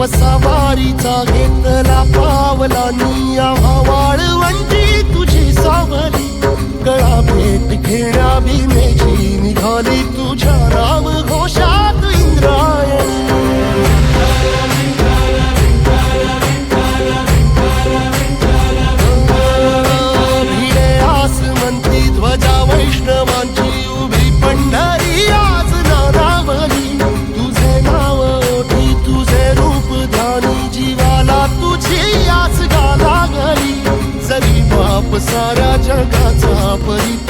वसावारीचा घेतला पावला निया वाळवंची तुझी सावली. गळा भेट घेण्या भीमेची सारा जगाचा परिता